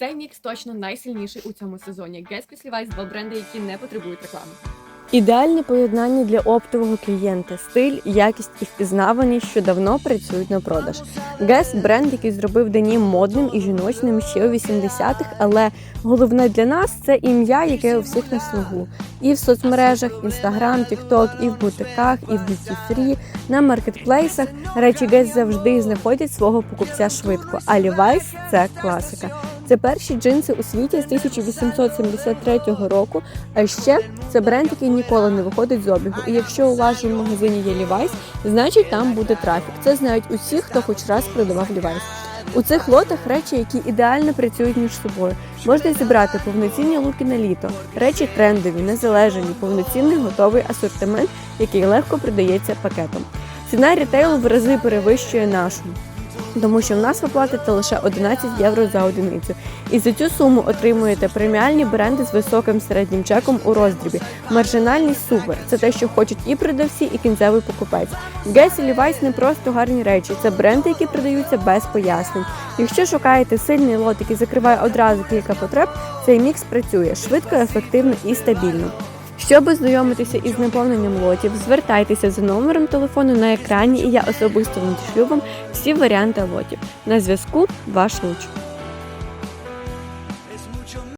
Цей мікс точно найсильніший у цьому сезоні. Плюс Levi's – два бренди, які не потребують реклами. Ідеальне поєднання для оптового клієнта, стиль, якість і впізнаваність, що давно працюють на продаж. Guess – бренд, який зробив денім модним і жіночним ще у 80-х, але головне для нас це ім'я, яке у всіх на слугу. І в соцмережах, Instagram, TikTok, і в бутиках, і в Free, на маркетплейсах. Речі Guess завжди знаходять свого покупця швидко. А Levi's – це класика. Це перші джинси у світі з 1873 року. А ще це бренд, який ніколи не виходить з обігу. І якщо у вашому магазині є Levi's, значить там буде трафік. Це знають усі, хто хоч раз продавав Levi's. У цих лотах речі, які ідеально працюють між собою. Можна зібрати повноцінні луки на літо, речі трендові, незалежні, повноцінний готовий асортимент, який легко продається пакетом. Ціна рітейлу в рази перевищує нашу. Тому що в нас ви платите лише 11 євро за одиницю, і за цю суму отримуєте преміальні бренди з високим середнім чеком у роздрібі. Маржинальність супер. Це те, що хочуть і продавці, і кінцевий покупець. Guess і Levi's не просто гарні речі, це бренди, які продаються без пояснень. Якщо шукаєте сильний лот, який закриває одразу кілька потреб, цей мікс працює швидко, ефективно і стабільно. Щоб ознайомитися із наповненням лотів, звертайтеся за номером телефону на екрані, і я особисто надішлю вам всі варіанти лотів. На зв'язку ваш луч.